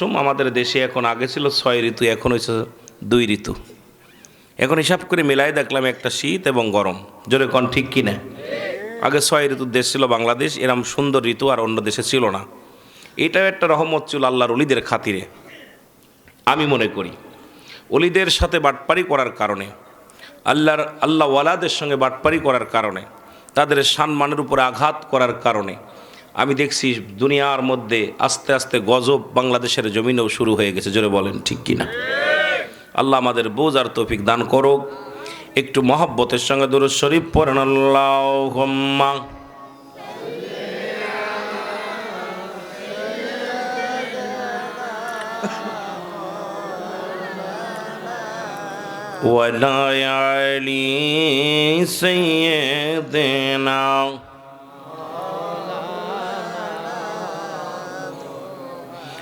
মৌসুম আমাদের দেশে এখন আগে ছিল ছয় ঋতু, এখন হয়েছে দুই ঋতু। এখন হিসাব করে মেলাই দেখলাম একটা শীত এবং গরম। জোরে কন ঠিক কিনা? আগে ছয় ঋতুর দেশ ছিল বাংলাদেশ, এরম সুন্দর ঋতু আর অন্য দেশে ছিল না। এটাও একটা রহমত ছিল আল্লাহর অলিদের খাতিরে। আমি মনে করি, অলিদের সাথে বাটপারি করার কারণে, আল্লাহর, আল্লাহ ওয়ালাদের সঙ্গে বাটপারি করার কারণে, তাদের সম্মানের উপরে আঘাত করার কারণে আমি দেখছি দুনিয়ার মধ্যে আস্তে আস্তে গজব বাংলাদেশের জমিনেও শুরু হয়ে গেছে জোরে বলেন ঠিক কিনা আল্লাহ আমাদের বোঝ আর তৌফিক দান করুক একটু মহব্বতের সঙ্গে দুরুদ শরীফ পড়েন আল্লাহ ولا علي سيدنا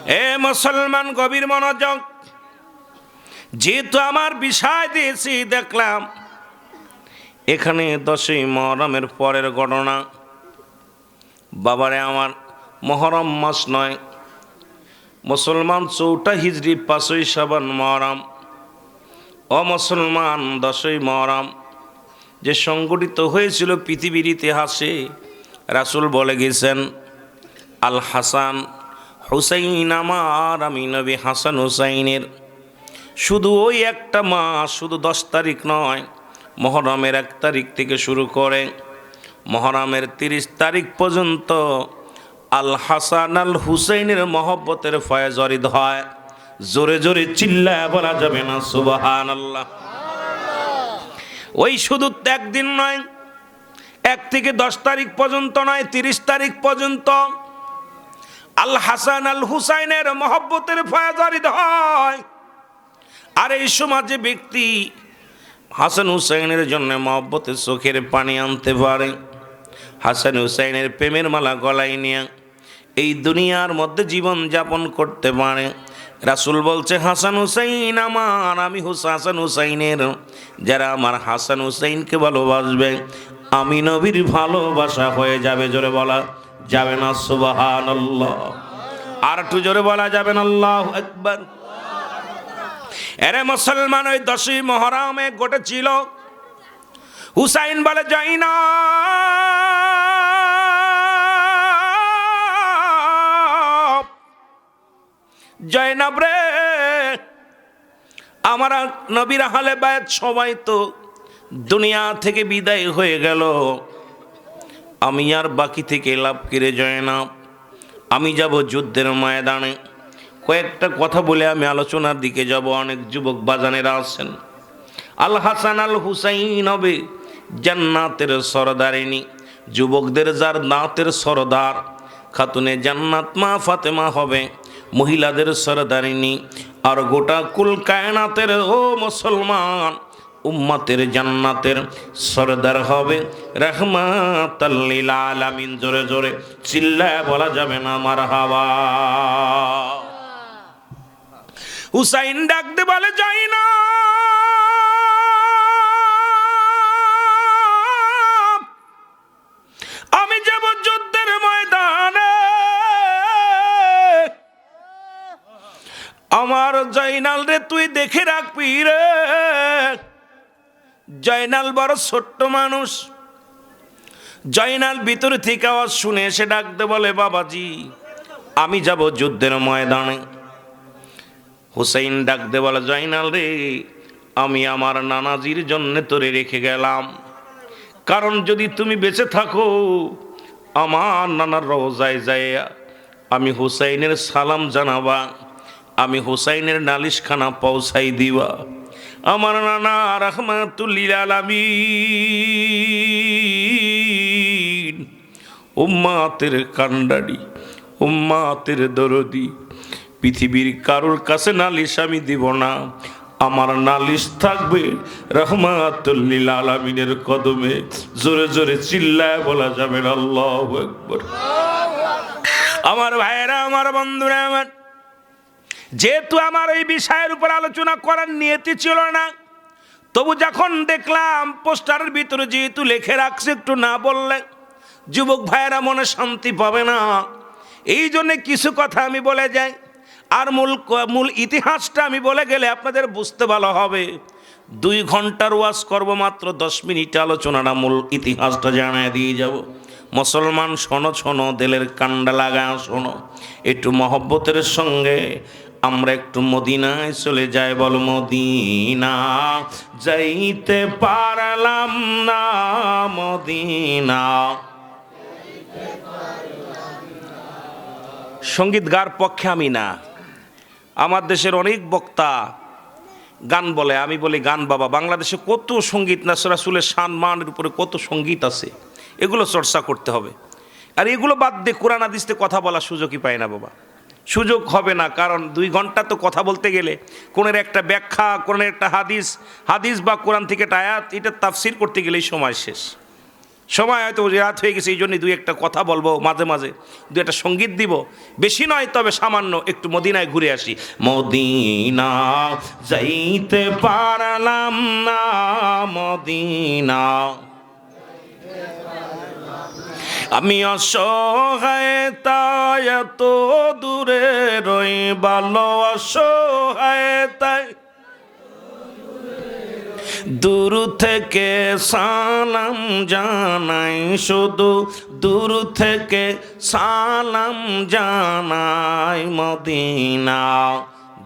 এ মুসলমান গভীর মনোযোগ। যেহেতু আমার বিষয় দিয়েছি, দেখলাম এখানে দশই মহরমের পরের ঘটনা। বাবারে, আমার মহরম মাস নয়, মুসলমান চৌটা হিজড়ি পাঁচই সাবান মহরম। ও মুসলমান দশই মহরম যে সংগঠিত হয়েছিল পৃথিবীর ইতিহাসে, রাসূল বলে গেছেন, আল হাসান হুসাইন আমার, আমি নবী হাসান হুসাইনের। শুধু ওই একটা মাস, শুধু দশ তারিখ নয়, মহরমের এক তারিখ থেকে শুরু করে মহরমের তিরিশ তারিখ পর্যন্ত আল হাসান আল হুসাইনের মহব্বতের ফয়েজ অরিদ হয়। জোরে জোরে চিল্লায় বলা যাবে না সুবাহান আল্লাহ ওই শুধু একদিন নয়, এক থেকে দশ তারিখ পর্যন্ত নয়, তিরিশ তারিখ পর্যন্ত আল হাসান আল হুসাইনের মহব্বতের ফয়াজারিদ হয়। আর এই সমাজে ব্যক্তি হাসান হুসাইনের জন্য মহব্বতের চোখের পানি আনতে পারে। হাসান হুসাইনের প্রেমের মালা গলায় নিয়ে এই দুনিয়ার মধ্যে জীবন যাপন করতে পারে। রাসুল বলছে, হাসান হুসাইন আমার, আমি হুস, হাসান হুসাইনের। যারা আমার হাসান হুসাইনকে ভালোবাসবে, আমি নবীর ভালোবাসা হয়ে যাবে। জোরে বলা। যাবে না সুবাহান আর একটু জোরে বলা যাবে না, আল্লাহ একবার এরে মুসলমান ওই দশই মহরমে ঘটেছিল। হুসাইন বলে, যাই না। জয়নাব রে, আমার নবীর হালে বায়াত সবাই তো দুনিয়া থেকে বিদায় হয়ে গেল। আমি আর বাকি থেকে লাভ কিরে জয়নাব আমি যাব যুদ্ধের ময়দানে। কয়েকটা কথা বলে আমি আলোচনার দিকে যাব। অনেক যুবক বাজানেরা আছেন। আল হাসান আল হুসাইন হবে জান্নাতের সরদারিনী। যুবকদের যার দাঁতের সরদার। খাতুনে জান্নাত মা ফাতেমা হবে মহিলাদের সরদারিনী। আর গোটা কুল কায়নাতের ও মুসলমান উম্মাতের জান্নাতের সরদার হবে। রহমাতাল্লিল আলামিন জোরে জোরে চিল্লায় বলা যাবে না আমার হাওয়া হুসাইন ডাকতে বলে, যাই না। আমি যাব যুদ্ধের ময়দানে। আমার জয়নাল রে, তুই দেখে রাখবি রে। জয়নাল বড় ছোট্ট মানুষ। জয়নাল ভিতর থেকে আওয়াজ শুনে এসে ডাকতে বলে, বাবাজি, আমি যাব যুদ্ধের ময়দানে। হুসাইন ডাকতে বলে, জয়নাল রে, আমি আমার নানাজির জন্য তোরে রেখে গেলাম। কারণ যদি তুমি বেঁচে থাকো, আমার নানার রোজায় যায়, আমি হুসাইনের সালাম জানাবা, আমি হুসাইনের নালিশখানা পৌঁছাই দিবা। আমার নানা রহমাতুল্লিল আলামিন। উম্মাতের কান্ডারি, উম্মাতের দরদি, পৃথিবীর কারোর কাছে নালিশ আমি দিব না। আমার নালিশ থাকবে রহমাতুল্লিল আলামিনের কদমে। জোরে জোরে চিল্লায় বলা যাবে আল্লাহ একবার আমার ভাইয়েরা, আমার বন্ধুরা, আমার যেহেতু আমার এই বিষয়ের উপর আলোচনা করার নিয়তি ছিল না, তবু যখন দেখলাম পোস্টারের ভিতরে যেহেতু লেখে রাখছে, একটু না বললে যুবক ভাইয়েরা মনে শান্তি পাবে না। এই জন্যে কিছু কথা আমি বলে যাই। আর মূল মূল ইতিহাসটা আমি বলে গেলে আপনাদের বুঝতে ভালো হবে। দুই ঘণ্টার ওয়াজ করব মাত্র দশ মিনিট আলোচনাটা মূল ইতিহাসটা জানায় দিয়ে যাব। মুসলমান শোনো শোনো, দিলের কান্ডা লাগা শোনো। একটু মহব্বতের সঙ্গে আমরা একটু মদিনায় চলে যাই, বল মদিনা। যাইতে পারলাম না মদিনা। সংগীত গার পক্ষে আমি না। আমার দেশের অনেক বক্তা গান বলে, আমি বলি, গান বাবা, বাংলাদেশে কত সংগীত না নাসরাসুলের সম্মানের উপরে কত সংগীত আছে। এগুলো চর্চা করতে হবে। আর এগুলো বাদ দিয়ে কোরআন আদিস্তে কথা বলার সুযোগই পায় না বাবা। সুযোগ হবে না, কারণ দুই ঘণ্টা তো কথা বলতে গেলে। কোনের একটা ব্যাখ্যা, কোনের একটা হাদিস হাদিস বা কোরআন থেকে একটা আয়াত, এটা তাফসির করতে গেলেই সময় শেষ। সময় হয়তো রাত হয়ে গেছে এই জন্য দুই একটা কথা বলব মাঝে মাঝে। দু একটা সংগীত দিব। বেশি নয়, তবে সামান্য একটু মদিনায় ঘুরে আসি। মদিনা যাইতে পারলাম না, মদিনা। আমি অসহায়, তাই এত দূরে রই ভালো অসহায়, তাই দূর থেকে সালাম জানাই, শুধু দূর থেকে সালাম জানাই, মদিনা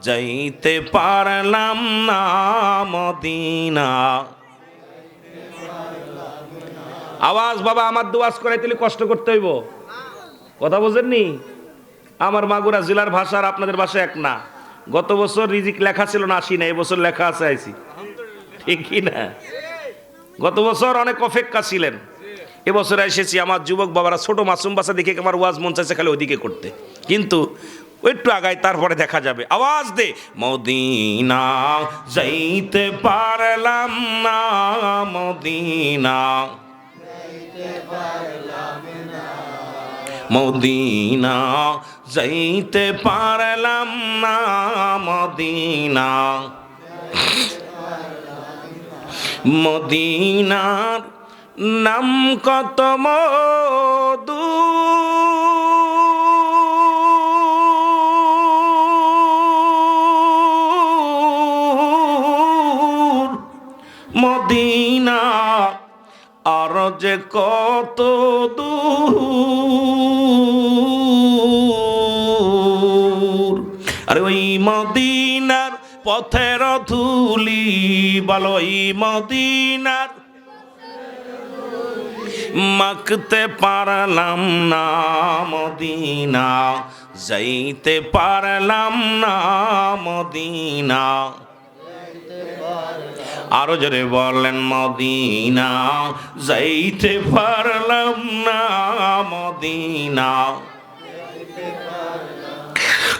যাইতে পারলাম না, মদিনা আওয়াজ, বাবা, আমার দোয়াজ করে তাহলে কষ্ট করতে হইব। কথা বোঝেননি? আমার মাগুরা জেলার ভাষা আর আপনাদের ভাষা এক না। গত বছর রিজিক লেখা ছিল না আসি না এবছর লেখা আছে আইছি ঠিকই না? গত বছর অনেক অপেক্ষা ছিলেন। এবছর এসেছি আমার যুবক বাবারা, ছোট মাসুম বাসা দেখে আমার ওয়াজ মন চাইছে খালি ওইদিকে করতে। কিন্তু একটু আগায় তারপরে দেখা যাবে। আওয়াজ দে। মদিনা যাইতে পারলাম না, মদিনা। মদিনা যাইতে পারলাম না মদিনা। মদিনার নাম কত মধু। মদিনা যে কত দূর। আরে ওই মদিনার পথের ধুলি বলো, ওই মদিনার মাখতে পারলাম না মদিনা, যাইতে পারলাম না মদিনা। আরও জোরে বললেন মদিনা, যাইতে পারলাম না মদিনা।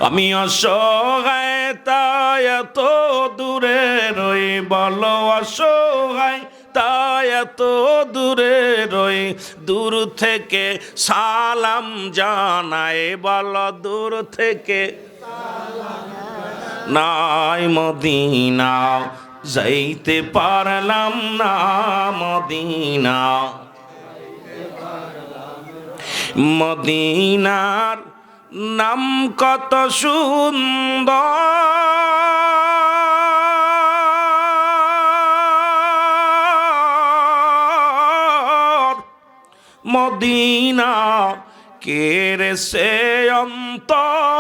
আমি অসহায়, তাই এত দূরে রই, বলো অসহায়, তাই এত দূরে রই, দূর থেকে সালাম জানাই, বলো দূর থেকে। নাই মদিনা যাইতে পারলাম না মদিনা। মদিনার নাম কত সুন্দর। মদিনা সে অন্তর?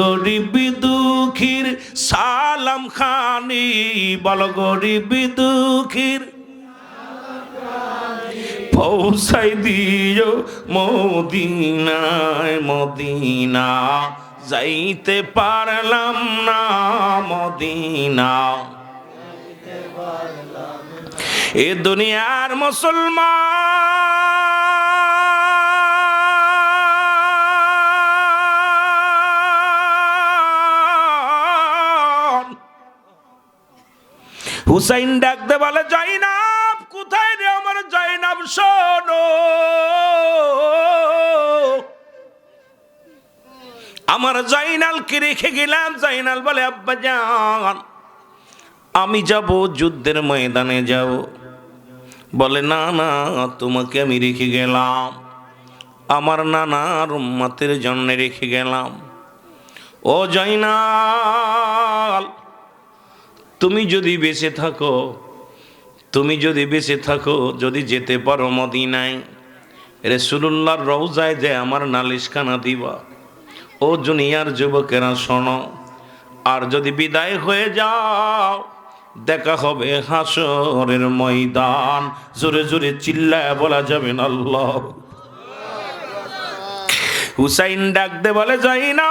গরিব দুঃখীর সালাম খানি, বল গরিব দুঃখীর। পৌঁছাই দিও মদিনায়, মদিনা, যাইতে পারলাম না মদিনা। এ দুনিয়ার মুসলমান হুসাইন ডাকতে বলে, জয়নাব, কোথায় রে আমার জয়নাব, শোনো। আমার জয়নালকে রেখে গেলাম। জয়নাল বলে, আব্বা যান আমি যাব, যুদ্ধের ময়দানে যাব। বলে, না না, তোমাকে আমি রেখে গেলাম। আমার নানার উম্মাতের জন্য রেখে গেলাম। ও জয়নাল তুমি যদি বেঁচে থাকো, তুমি যদি বেঁচে থাকো, যদি যেতে পারো মদিনায় রেসুল্লাহর রওজায় যে আমার নালিশখানা দিবা। ও জুনিয়ার যুবকেরা শোনো, আর যদি বিদায় হয়ে যাও, দেখা হবে হাসরের ময়দান। জোরে জোরে চিল্লায় বলা যাবে না আল্লাহ। হুসাইন ডাক দে বলে, যাই না।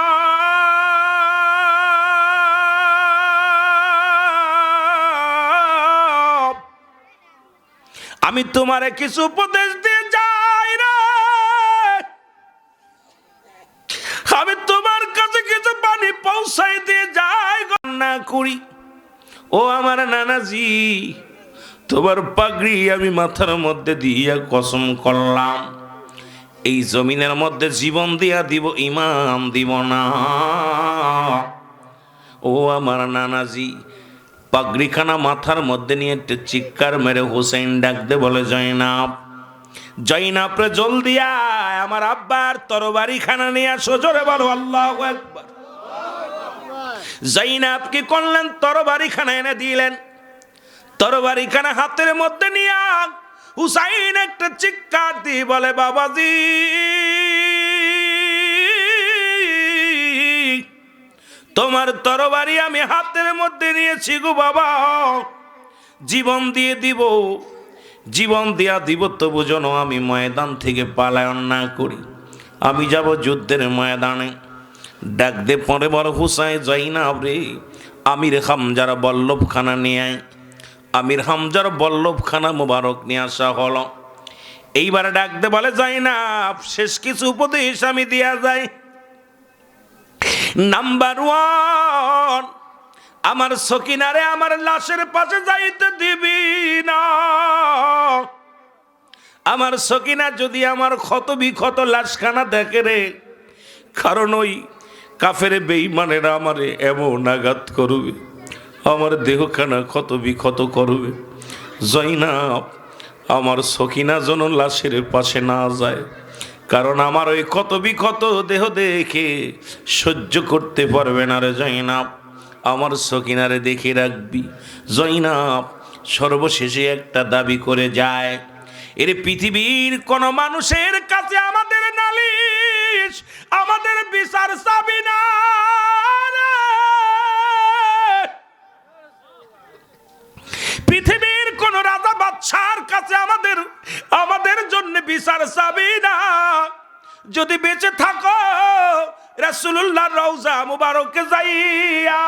আমি তোমারে কিছু উপদেশ দিয়ে যাই না আমি তোমার কাছে কিছু পানি পৌঁছাই দিয়ে যাই না করি। ও আমার নানাজি, তোমার পাগড়ি আমি মাথার মধ্যে দিয়ে কসম করলাম। এই জমিনের মধ্যে জীবন দিয়া দিব, ইমান দিব না। ও আমার নানাজি পাগড়িখানা মাথার মধ্যে নিয়ে একটু চিৎকার মেরে হোসেন ডাকতে বলে, জয়নাব জয়নাব রে জলদি আয়, আমার আব্বার তরবারি খানা নিয়ে আসো, জোরে বলো, আল্লাহ একবার জৈনাব কি করলেন তরবারি খানা এনে দিলেন। তরবারি খানা হাতের মধ্যে নিয়ে হুসাইন একটা চিৎকার দিয়ে বলে, বাবাজি তোমার তরবারি আমি হাতের মধ্যে নিয়েছি গো বাবা। জীবন দিয়ে দিব, জীবন দেয়া দিব, তবু যেন আমি ময়দান থেকে পালায়ন না করি। আমি যাব যুদ্ধের ময়দানে। ডাক দে পরে বড় হুসাই যাই না রে। আমির হামজার বল্লভখানা নিয়ে আয়। আমির হামজার বল্লভখানা মোবারক নিয়ে আসা হলো। এইবার ডাক দে বলে যাই না শেষ কিছু উপদেশ আমি দিয়া যাই। নাম্বার ওয়ান আমার সকিনারে আমার লাশের পাশে যাইতে দিবি না। আমার সকিনা যদি আমার ক্ষত বিক্ষত লাশখানা দেখে রে, কারণ ওই কাফের বেইমানেরা আমারে এমন আঘাত করবে, আমার দেহখানা ক্ষত বিক্ষত করবে। জয়নাব, আমার সকিনা যেন লাশের পাশে না যায়। কারণ আমার ওই ক্ষত বিক্ষত দেহ দেখে সহ্য করতে পারবে না রে জয়নাব আমার সকিনারে দেখে রাখবি জয়নাব সর্বশেষে একটা দাবি করে যায়, এর পৃথিবীর কোন মানুষের কাছে আমাদের নালিশ, আমাদের বিচার চাবি না রে। বিচার চাবি না। যদি বেঁচে থাকো রসুল্লাহ রওজা মুবারকে যাইয়া।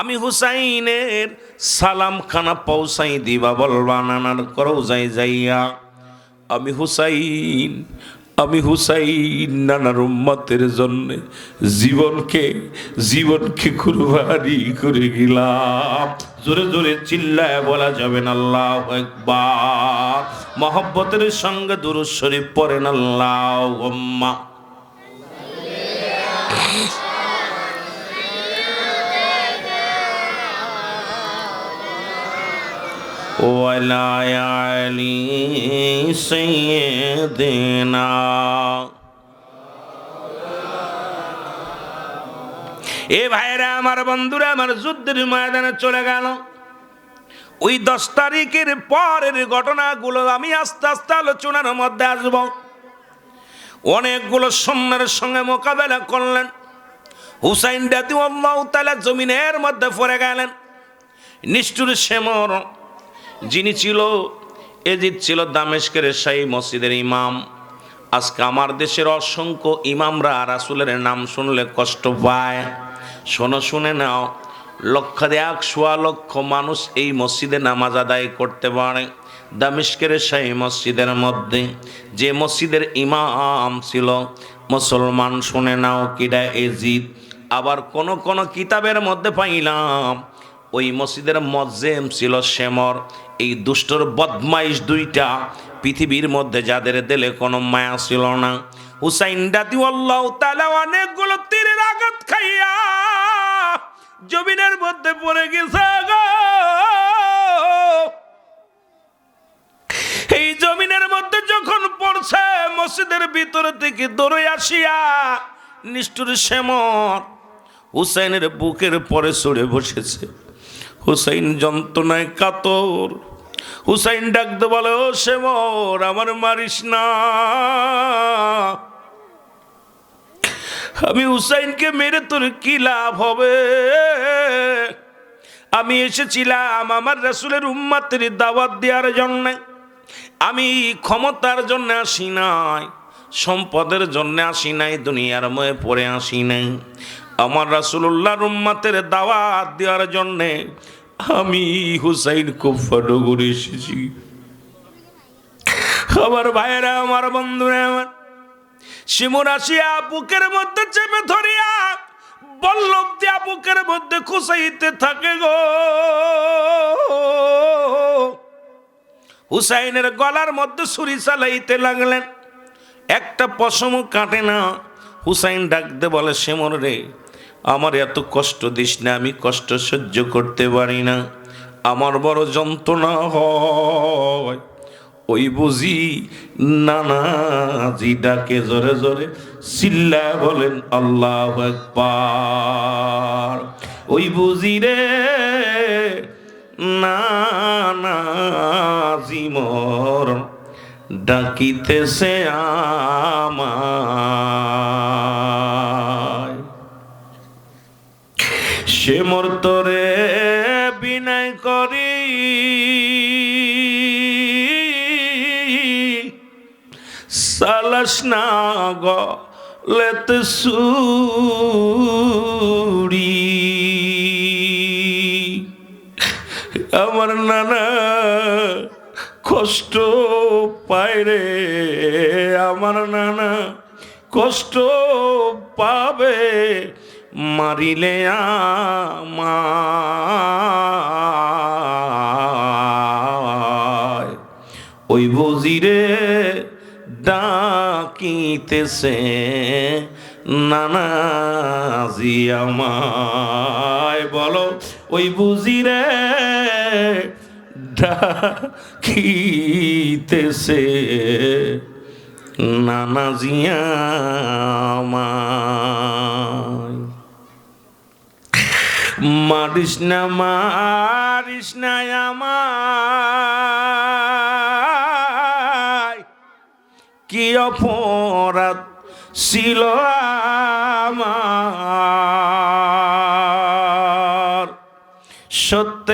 আমি হুসাইনের সালাম খানা পৌঁছাই দিবা, বলবা নানার করো, যাই, যাইয়া। আমি হুসাইন আমি হুসাইন নানার উম্মতের জন্য জীবনকে জীবনকে কুরবানি করে গেলাম জোরে জোরে চিল্লায় বলা যাবে না, আল্লাহ একবার মহব্বতের সঙ্গে দূর শরীফ পড়েন আল্লাহ ولا علي سيدنا এ ভাইরা আমার বন্ধুরা আমার যুদ্ধের ময়দানে চলে গেল ওই দশ তারিখের পরের ঘটনাগুলো আমি আস্তে আস্তে আলোচনার মধ্যে আসব অনেকগুলো সৈন্যের সঙ্গে মোকাবেলা করলেন হুসাইন দাদি আল্লাহ তালা জমিনের মধ্যে পড়ে গেলেন নিষ্ঠুর শ্যামর যিনি ছিল, এজিদ ছিল দামেশকের শাহী মসজিদের ইমাম। আজকে আমার দেশের অসংখ্য ইমামরা রাসুলের নাম শুনলে কষ্ট পায়। শোনো, শুনে নাও লক্ষ এক সোয়া লক্ষ মানুষ এই মসজিদে নামাজ আদায় করতে পারে দামেশকের শাহী মসজিদের মধ্যে। যে মসজিদের ইমাম ছিল, মুসলমান, শুনে নাও কিডা এজিদ। আবার কোন কোন কিতাবের মধ্যে পাইলাম ওই মসজিদের মজ্জেম ছিল শ্যামর। এই দুষ্টর বদমাইশ দুইটা পৃথিবীর মধ্যে যাদের দিলে কোনো মায়া ছিল না। হুসাইন আল্লাহ তালা অনেকগুলো তীরের আঘাত খাইয়া জমিনের মধ্যে পড়ে গেছে এই ভিতরে থেকে দৌড়ে আসিয়া নিষ্ঠুর শ্যামর হুসাইনের বুকের পরে সরে বসেছে। হুসাইন যন্ত্রণায় কাতর। হুসাইন ডাকতে বলে, ও শ্যামর, আমার মারিস না। আমি হুসাইনকে মেরে তোর কি লাভ হবে? আমি এসেছিলাম আমার রাসুলের উম্মাতের দাওয়াত দেওয়ার জন্যে। আমি ক্ষমতার জন্য আসি নাই, সম্পদের জন্য আসি নাই, দুনিয়ার ময়ে পড়ে আসি নাই। আমার রাসুল্লাহর উম্মাতের দাওয়াত দেওয়ার জন্যে আমি হুসাইন কুফাটো করে এসেছি। আমার ভাইয়েরা, আমার বন্ধুরা, আমার শিমুর আসিয়া বুকের মধ্যে চেপে ধরিয়া বল্লভ দিয়া বুকের মধ্যে খুশাইতে থাকে গো। হুসাইনের গলার মধ্যে ছুরি চালাইতে লাগলেন। একটা পশমও কাটে না। হুসাইন ডাকতে বলে শ্যামর রে আমার এত কষ্ট দিস না, আমি কষ্ট সহ্য করতে পারি না। আমার বড় যন্ত্রণা হয়। ওই বুঝি নানাজি ডাকে জোরে জোরে চিল্লা বলেন, আল্লাহ একবার ওই বুঝি রে নানাজি মোর ডাকিতেছে আমায় সে মোর তোরে বিনয় করি। সালাস না গলেতে সুড়ি। আমার নানা কষ্ট পায় রে, আমার নানা কষ্ট পাবে। মারিলে ওই বজিরে ডাকিতেছে নানাজি আমায়। বলো ওই বুঝিরে ডাকিতেছে নানাজি আমায়। মারিস না মারিস না আমায়। কি অপরাধ ছিল আমার? সত্য